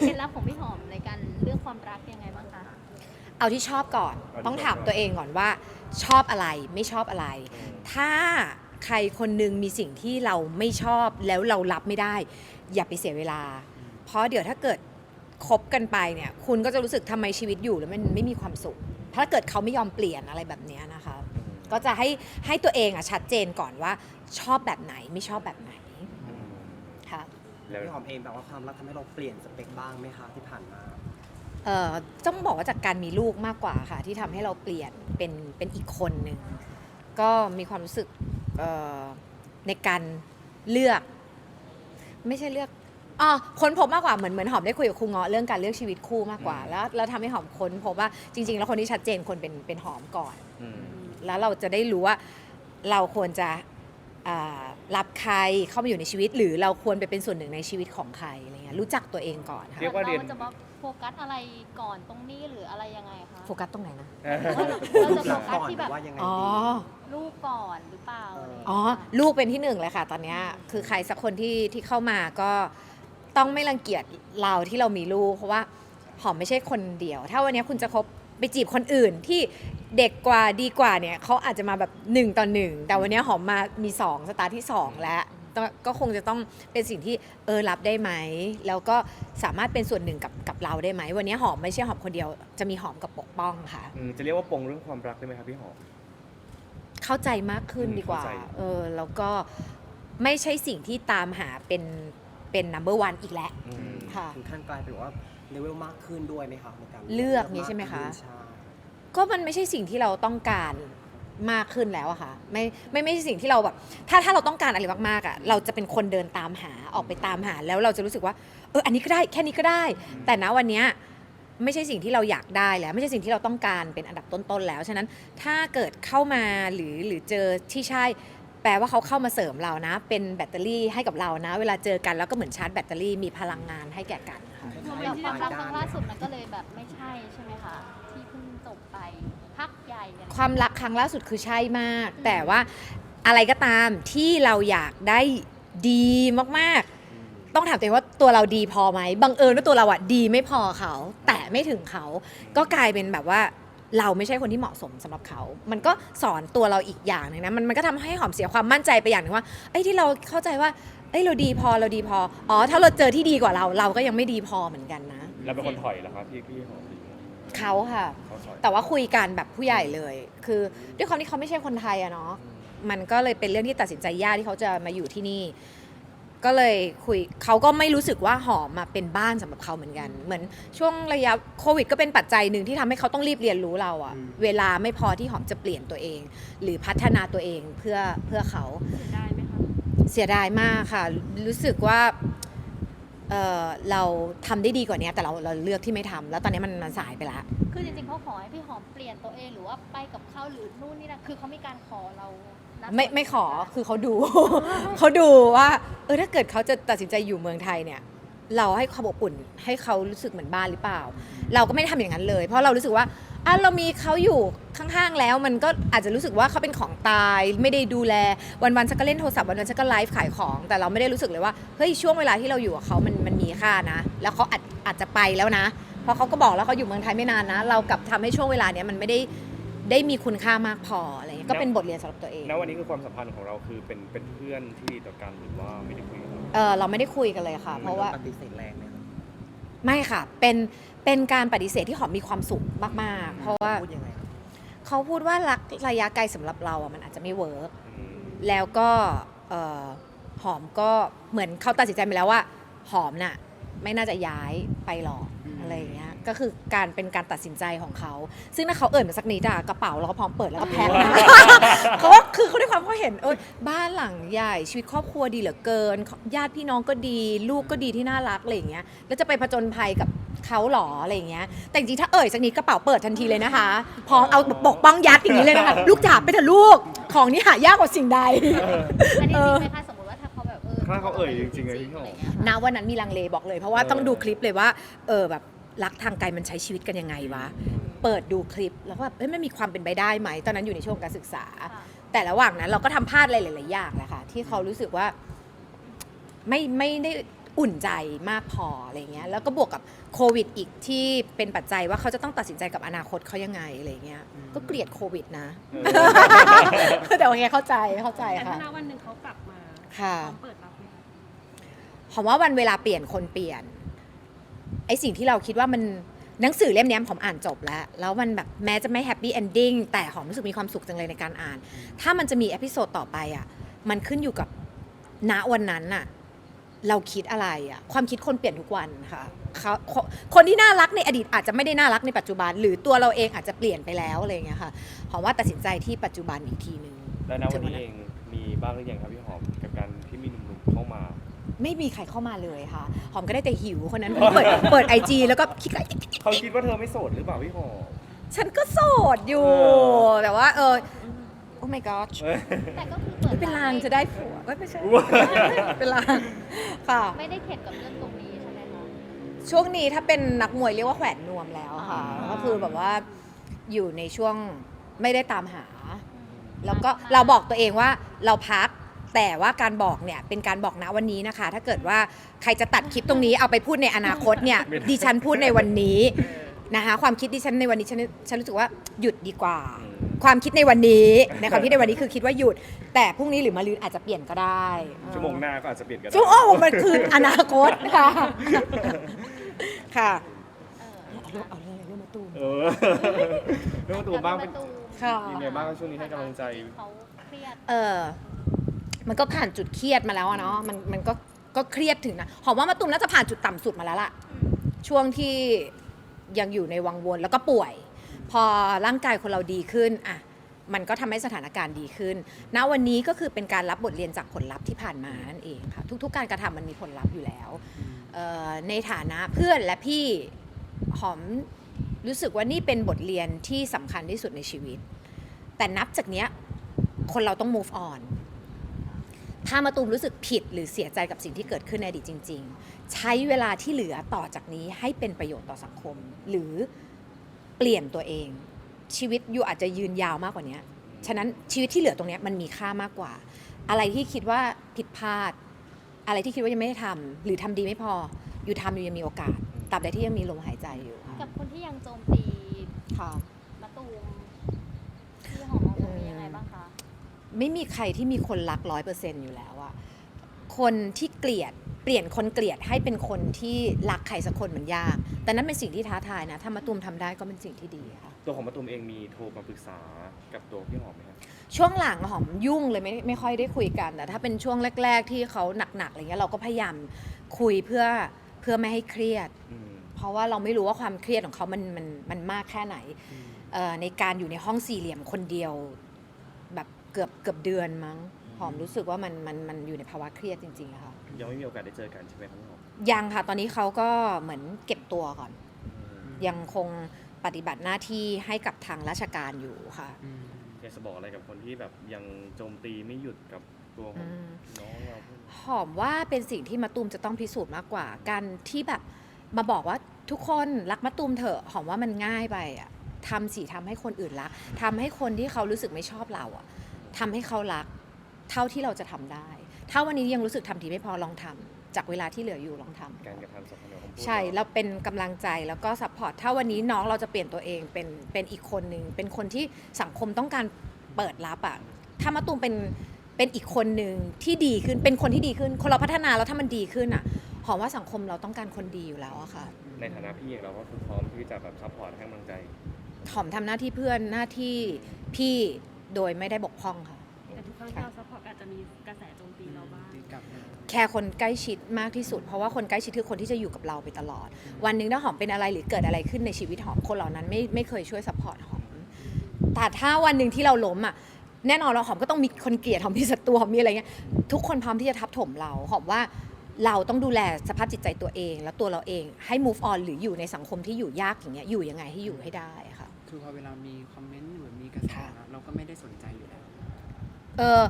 เคล็ดลับของพี่หอมในการเลือกความรักยังไงบ้างคะ เอาที่ชอบก่อนเอาที่ต้องชอบถามก่อนตัวเองก่อนว่าชอบอะไรไม่ชอบอะไร ถ้าใครคนหนึงมีสิ่งที่เราไม่ชอบแล้วเรารับไม่ได้ อย่าไปเสียเวลา เพราะเดี๋ยวถ้าเกิดคบกันไปเนี่ย คุณก็จะรู้สึกทำไมชีวิตอยู่แล้วมันไม่มีความสุข ถ้าเกิดเขาไม่ยอมเปลี่ยนอะไรแบบเนี้ยนะคะ ก็จะให้ให้ตัวเองอะชัดเจนก่อนว่าชอบแบบไหนไม่ชอบแบบไหนค่ะ แล้วพี่หอมเองแบบว่าความรักทำให้เราเปลี่ยนสเปคบ้างไหมคะที่ผ่านมา เอ่อต้องบอกว่าจากการมีลูกมากกว่าค่ะ ที่ทำให้เราเปลี่ยนเป็นเป็นอีกคนหนึ่งก็มีความรู้สึกเอ่อในการเลือก ไม่ใช่เลือกอ๋อค้นพบมากกว่าเหมือนเหมือนหอมได้คุยกับครูเงาะเรื่องการเลือกชีวิตคู่มากกว่า แล้วแล้วทำให้หอมค้นพบว่าจริง ๆ แล้วคนที่ชัดเจนควรเป็นเป็นหอมก่อน อืม แล้วเราจะได้รู้ว่าเราควรจะอ่า รับใครเข้ามาอยู่ในชีวิต หรือเราควรไปเป็นส่วนหนึ่งในชีวิตของใครอะไรเงี้ยรู้จักตัวเองก่อนค่ะเรียกว่าเรียนเราจะมาโฟกัสอะไรก่อนตรงนี้หรืออะไรยังไงคะโฟกัสตรงไหนนะเราจะโฟกัสก่อนที่หแบรืบอว่ายังไงอ๋อ ดีลูกก่อนหรือเปล่าอะไรอย่างเงี้ยอ๋อ ลูกเป็นที่หนึ่งเลยค่ะ ตอนเนี้ยคือใครสักคนที่ที่เข้ามาก็ต้องไม่รังเกียจเราที่เรามีลูก เพราะว่าหอมไม่ใช่คนเดียว ถ้าวันเนี้ยคุณจะคบ ไปจีบคนอื่นที่เด็กกว่าดีกว่าเนี่ยเขาอาจจะมาแบบหนึ่งต่อหนึ่งแต่วันเนี้ยหอมมามีสองสตาร์ทที่สองแล้วต้องก็คงจะต้องเป็นสิ่งที่เออรับได้ไหม แล้วก็สามารถเป็นส่วนหนึ่งกับกับเราได้ไหม วันเนี้ยหอมไม่ใช่หอมคนเดียว จะมีหอมกับปกป้องค่ะ อืมจะเรียกว่าปรงเรื่องความรักได้ไหมครับพี่หอม เข้าใจมากขึ้นอืมดีกว่า เข้าใจ เออ แล้วก็ไม่ใช่สิ่งที่ตามหาเป็นเป็น number one อีกแล้ว อืม ค่ะ ถึงขั้นกลายเป็นว่า เลเวลมากขึ้นด้วยไหมคะในการเลือกนี้ใช่ไหมคะ ใช่ก็มันไม่ใช่สิ่งที่เราต้องการมากขึ้นแล้วอะค่ะไม่ไม่ไม่ใช่สิ่งที่เราแบบถ้าถ้าเราต้องการอะไรมากๆอะเราจะเป็นคนเดินตามหาออกไปตามหาแล้วเราจะรู้สึกว่าเอออันนี้ก็ได้แค่นี้ก็ได้ แต่ณวันเนี้ยไม่ใช่สิ่งที่เราอยากได้แล้ว ไม่ใช่สิ่งที่เราต้องการเป็นอันดับต้นๆแล้วฉะนั้นถ้าเกิดเข้ามาหรือหรือเจอที่ใช่ แปลว่าเขาเข้ามาเสริมเรานะ เป็นแบตเตอรี่ให้กับเรานะ เวลาเจอกันแล้วก็เหมือนชาร์จแบตเตอรี่มีพลังงานให้แก่กันค่ะรวมกับความรักครั้งล่าสุดมันก็เลยแบบไม่ใช่ใช่ไหมคะที่เพิ่งจบไปพักใหญ่อะไรความรักครั้งล่าสุดคือใช่มากแต่ว่าอะไรก็ตามที่เราอยากได้ดีมากๆ ต้องถามตัวเองว่าตัวเราดีพอไหมบังเอิญว่าตัวเราอะดีไม่พอเขา แต่ไม่ถึงเขา ก็กลายเป็นแบบว่า เราไม่ใช่คนที่เหมาะสมสำหรับเขา มันก็สอนตัวเราอีกอย่างหนึงนะ มันมันก็ทำให้หอมเสียความมั่นใจไปอย่างหนึ่งว่า ไอ้ยที่เราเข้าใจว่า เอ้ยเราดีพอเราดีพอ อ๋อ ถ้าเราเจอที่ดีกว่าเรา เราก็ยังไม่ดีพอเหมือนกันนะ เราเป็นคนถอยเหรอครับพี่พี่หอมเขาค่ะเขาถอยแต่ว่าคุยกันแบบผู้ใหญ่เลย คือด้วยความที่เขาไม่ใช่คนไทยอะเนาะ มันก็เลยเป็นเรื่องที่ตัดสินใจยากที่เขาจะมาอยู่ที่นี่ ก็เลยคุยเขาก็ไม่รู้สึกว่าหอมมาเป็นบ้านสำหรับเขาเหมือนกัน เหมือนช่วงระยะโควิดก็เป็นปัจจัยหนึ่งที่ทำให้เขาต้องรีบเรียนรู้เราอะเวลาไม่พอที่หอมจะเปลี่ยนตัวเอง หรือพัฒนาตัวเองเพื่อเพื่อเขา ได้ไหมคะเสียดายมากค่ะ รู้สึกว่าเอ่อเราทำได้ดีกว่านี้แต่เราเราเลือกที่ไม่ทำแล้วตอนนี้มันมันสายไปแล้วคือจริงๆเขาขอให้พี่หอมเปลี่ยนตัวเองหรือว่าไปกับเขาหรือนู่นนี่นะคือเขามีการขอเราณ ไม่ตนนี้ไม่ขอคือเขาดู เขาดูว่าเออถ้าเกิดเขาจะตัดสินใจอยู่เมืองไทยเนี่ย เราให้ความอบอุ่นให้เขารู้สึกเหมือนบ้านหรือเปล่า เราก็ไม่ได้ทำอย่างนั้นเลย เพราะเรารู้สึกว่าอะเรามีเขาอยู่ข้างๆแล้วมันก็อาจจะรู้สึกว่าเขาเป็นของตาย ไม่ได้ดูแลวันๆฉันก็เล่นโทรศัพท์วันๆฉันก็ไลฟ์ขายของ แต่เราไม่ได้รู้สึกเลยว่าเฮ้ยช่วงเวลาที่เราอยู่กับเขามันมันมีค่านะ แล้วเขาอาจอาจจะไปแล้วนะ เพราะเขาก็บอกแล้วเขาอยู่เมืองไทยไม่นานนะ เรากลับทำให้ช่วงเวลาเนี้ยมันไม่ได้ได้มีคุณค่ามากพออะไรเงี้ย ก็เป็นบทเรียนสำหรับตัวเอง ณวันนี้คือความสัมพันธ์ของเราคือเป็นเป็นเพื่อนที่ดีต่อกันหรือว่าไม่ได้คุยกัน เออเราไม่ได้คุยกันเลยค่ะ เพราะว่าปฏิเสธแรงไหมคะไม่ค่ะ เป็นเป็นการปฏิเสธที่หอมมีความสุขมากๆ เพราะว่าพูดยังไงคะเขาพูดว่ารักระยะไกลสำหรับเราอะมันอาจจะไม่เวิร์กอืมแล้วก็เอ่อหอมก็เหมือนเขาตัดสินใจไปแล้วว่า หอมน่ะไม่น่าจะย้ายไปหรอกอะไรอย่างเงี้ย ก็คือการเป็นการตัดสินใจของเขา ซึ่งถ้าเขาเอ่ยมาสักนิดอะกระเป๋าเราก็พร้อมเปิดแล้วก็แพ็คนะเขาก็คือเขาด้วยความเขาเห็นเอยบ้านหลังใหญ่ชีวิตครอบครัวดีเหลือเกิน ญาติพี่น้องก็ดี ลูกก็ดีที่น่ารักอะไรอย่างเงี้ยแล้วจะไปผจญภัยกับเขาหรออะไรอย่างเงี้ย แต่จริงๆถ้าเอ่ยสักนิดกระเป๋าเปิดทันทีเลยนะคะ พร้อมเอาปกป้องยัดอย่างนี้เลยนะคะลูกจ๋าไปเถอะลูกของนี้หายากกว่าสิ่งใด อันนี้จริงไหมคะสมมติว่าถ้าเขาแบบเออถ้าเขาเอ่ยจริงๆเลยพี่หอมะไรเงี้ยค่ะณวันนั้นมีลังเลบอกเลย เพราะว่าเออต้องดูคลิปเลยว่า เออแบบ รักทางไกลมันใช้ชีวิตกันยังไงวะ เปิดดูคลิปแล้วก็แบบเอ้ยมันมีความเป็นไปได้ไหม ตอนนั้นอยู่ในช่วงการศึกษาค่ะแต่ระหว่างนั้นเราก็ทำพลาดอะไรหลายๆอย่างแหละค่ะที่เขารู้สึกว่าไม่ไม่ได้อุ่นใจมากพออะไรเงี้ยแล้วก็บวกกับโควิดอีกที่เป็นปัจจัยว่าเขาจะต้องตัดสินใจกับอนาคตเขายังไงอะไรเงี้ยก็เกลียดโควิดนะ แต่โอเคเข้าใจเข้าใจแต่ค่ะถ้าณวันหนึ่งเขากลับมาค่ะ พร้อมเปิดรับไหมคะ ผมว่าวันเวลาเปลี่ยนคนเปลี่ยน ไอสิ่งที่เราคิดว่ามันหนังสือเล่มเนี้ยผมอ่านจบแล้ว แล้วมันแบบแม้จะไม่แฮปปี้เอนดิ้งแต่หอมรู้สึกมีความสุขจังเลยในการอ่าน ถ้ามันจะมีเอพิโซดต่อไปอะมันขึ้นอยู่กับณวันนั้นน่ะเราคิดอะไรอะความคิดคนเปลี่ยนทุกวันค่ะเขาคนคนที่น่ารักในอดีตอาจจะไม่ได้น่ารักในปัจจุบัน หรือตัวเราเองอาจจะเปลี่ยนไปแล้วอะไรอย่างเงี้ยค่ะหอมว่าตัดสินใจที่ปัจจุบันอีกทีหนึ่งแล้วณวันนี้เองมีบ้างหรือยังครับพี่หอม ไม่มีใครเข้ามาเลยค่ะ หอมก็ได้แต่หิวคนนั้นเปิดเปิดไอจีแล้วก็คิดว่า เขาคิดว่าเธอไม่โสดหรือเปล่าพี่หอม ฉันก็โสดอยู่ เออ แต่ว่าเออโอ้ my god เอ้ยแต่ก็คือเปิดเป็นลางจะได้ผัวเอ้ยไม่ใช่ว้าเป็นลางค่ะ ไม่ได้เข็ดกับเรื่องตรงนี้ใช่ไหมคะช่วงนี้ถ้าเป็นนักมวยเรียกว่าแขวนนวมแล้วค่ะอ่าก็คือแบบว่าอยู่ในช่วงไม่ได้ตามหา แล้วก็เราบอกตัวเองว่าเราพัก แต่ว่าการบอกเนี่ยเป็นการบอกนะวันนี้นะคะ ถ้าเกิดว่าใครจะตัดคลิปตรงนี้เอาไปพูดในอนาคตเนี่ยไม่ได้ดิฉันพูดในวันนี้นะคะความคิดดิฉันในวันนี้ฉันฉันรู้สึกว่าหยุดดีกว่า ความคิดในวันนี้ในความคิดในวันนี้คือคิดว่าหยุด แต่พรุ่งนี้หรือมะรืนอาจจะเปลี่ยนก็ได้ชั่วโมงหน้าก็อาจจะเปลี่ยนกันได้ชั่วโมงมันคืออนาคตค่ะค่ะเออเอาเรื่องเอาเรื่องอะไรเรื่องมาตูมเออเรื่องตัวบ้างเป็นแต่ก็มตูมค่ะยังไงบ้างช่วงนี้ให้กำลังใจเขาเครียดเออ มันก็ผ่านจุดเครียดมาแล้วอะเนาะมันมันก็ก็เครียดถึงนะหอมว่ามาตุ้มน่าจะผ่านจุดต่ำสุดมาแล้วล่ะ ช่วงที่ยังอยู่ในวังวนแล้วก็ป่วย พอร่างกายคนเราดีขึ้นอะมันก็ทำให้สถานการณ์ดีขึ้น ณวันนี้ก็คือเป็นการรับบทเรียนจากผลลัพธ์ที่ผ่านมานั่นเองค่ะ ทุกๆ การกระทำมันมีผลลัพธ์อยู่แล้วเอ่อในฐานะเพื่อนและพี่หอมรู้สึกว่านี่เป็นบทเรียนที่สำคัญที่สุดในชีวิต แต่นับจากเนี้ยคนเราต้อง move on ถ้ามาตูมรู้สึกผิดหรือเสียใจกับสิ่งที่เกิดขึ้นในอดีตจริง ๆ ใช้เวลาที่เหลือต่อจากนี้ให้เป็นประโยชน์ต่อสังคม หรือเปลี่ยนตัวเอง ชีวิตอยู่อาจจะยืนยาวมากกว่านี้ฉะนั้นชีวิตที่เหลือตรงเนี้ยมันมีค่ามากกว่า อะไรที่คิดว่าผิดพลาด อะไรที่คิดว่ายังไม่ได้ทำหรือทำดีไม่พออยู่ทำอยู่ยังมีโอกาสตราบใดที่ยังมีลมหายใจอยู่ค่ะกับคนที่ยังโจมตีค่ะมะตูมที่หอมมองตรงนี้ยังไงบ้างคะ ไม่มีใครที่มีคนรักร้อยเปอร์เซ็นต์อยู่แล้วอะคนที่เกลียดเปลี่ยนคนเกลียดให้เป็นคนที่รักใครสักคนมันยาก แต่นั้นเป็นสิ่งที่ท้าทายนะถ้ามาตูมทำได้ก็เป็นสิ่งที่ดีค่ะ ตัวของมะตูมเองมีโทรมาปรึกษากับตัวพี่หอมไหมครับ ช่วงหลังหอมยุ่งเลยไม่ไม่ค่อยได้คุยกันแต่ถ้าเป็นช่วงแรก ๆ ที่เขาหนักๆอะไรเงี้ยเราก็พยายามคุยเพื่อเพื่อไม่ให้เครียด อืม เพราะว่าเราไม่รู้ว่าความเครียดของเขามันมันมันมากแค่ไหนเอ่อในการอยู่ในห้องสี่เหลี่ยมคนเดียว แบบ เกือบเกือบเดือนมั้งหอมรู้สึกว่ามันมันมันอยู่ในภาวะเครียดจริงๆอะค่ะยังไม่มีโอกาสได้เจอกันใช่ไหมครับพี่หอมยังค่ะตอนนี้เขาก็เหมือนเก็บตัวก่อนอืมยังคงปฏิบัติหน้าที่ให้กับทางราชการอยู่ค่ะ อยากจะบอกอะไรกับคนที่แบบยังโจมตีไม่หยุดกับตัวของอืมน้องเราเพื่อนหอมว่าเป็นสิ่งที่มะตูมจะต้องพิสูจน์มากกว่า การที่แบบมาบอกว่าทุกคนรักมะตูมเถอะหอมว่ามันง่ายไปอะทำสิทำให้คนอื่นรักทำให้คนที่เขารู้สึกไม่ชอบเราอะ ทำให้เขารัก เท่าที่เราจะทำได้ ถ้าวันนี้ยังรู้สึกทำดีไม่พอลองทำจากเวลาที่เหลืออยู่ลองทำ การกระทำสัมพันธ์ของคำพูดใช่เราเราเป็นกำลังใจแล้วก็ซัพพอร์ต ถ้าวันนี้น้องเราจะเปลี่ยนตัวเองเป็นเป็นอีกคนหนึ่ง เป็นคนที่สังคมต้องการเปิดรับอะถ้ามะตูมเป็นเป็นอีกคนหนึ่งที่ดีขึ้น เป็นคนที่ดีขึ้น คนเราพัฒนาแล้วถ้ามันดีขึ้นอะหอมว่าสังคมเราต้องการคนดีอยู่แล้วอะค่ะ ในฐานะพี่เองเราก็คือพร้อมที่จะแบบซัพพอร์ตให้กำลังใจ หอมทำหน้าที่เพื่อนหน้าที่พี่ โดยไม่ได้บกพร่องค่ะ แต่ทุกครั้งที่เราซัพพอร์ตอาจจะมีกระแสโจมตีเราบ้างแค่คนใกล้ชิดมากที่สุด เพราะว่าคนใกล้ชิดคือคนที่จะอยู่กับเราไปตลอด วันหนึ่งถ้าหอมเป็นอะไรหรือเกิดอะไรขึ้นในชีวิตหอมคนเหล่านั้นไม่ไม่เคยช่วยซัพพอร์ตหอมแต่ถ้าวันหนึ่งที่เราล้มอะแน่นอนเราหอมก็ต้องมีคนเกลียดหอมมีศัตรูหอมมีอะไรเงี้ยทุกคนพร้อมที่จะทับถมเราหอมว่าเราต้องดูแลสภาพจิตใจตัวเอง และตัวเราเองให้ move on หรืออยู่ในสังคมที่อยู่ยากอย่างเงี้ยอยู่ยังไงให้อยู่ให้ได้ค่ะ คือพอเวลามีคอมเมนต์หรือมี กระแสค่ะเราก็ไม่ได้สนใจอยู่แล้วเออ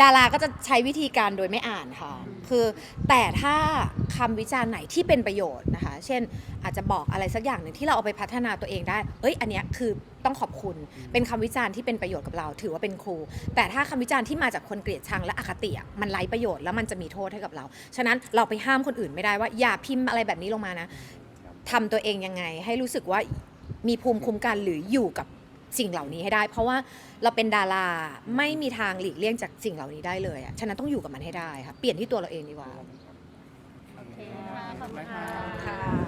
ดาราก็จะใช้วิธีการโดยไม่อ่านค่ะ คือแต่ถ้าคำวิจารณ์ไหนที่เป็นประโยชน์นะคะ เช่นอาจจะบอกอะไรสักอย่างหนึ่งที่เราเอาไปพัฒนาตัวเองได้ เอ้ย อันเนี้ยคือต้องขอบคุณ เป็นคำวิจารณ์ที่เป็นประโยชน์กับเรา ถือว่าเป็นครู แต่ถ้าคำวิจารณ์ที่มาจากคนเกลียดชังและอคติอะมันไร้ประโยชน์แล้วมันจะมีโทษให้กับเรา ฉะนั้นเราไปห้ามคนอื่นไม่ได้ว่าอย่าพิมพ์อะไรแบบนี้ลงมานะทำตัวเองยังไง ให้รู้สึกว่ามีภูมิคุ้มกันหรืออยู่กับ สิ่งเหล่านี้ให้ได้ เพราะว่าเราเป็นดาราไม่มีทางหลีกเลี่ยงจากสิ่งเหล่านี้ได้เลยอะฉะนั้นต้องอยู่กับมันให้ได้ค่ะเปลี่ยนที่ตัวเราเองดีกว่า โอเคค่ะขอบคุณค่ะค่ะ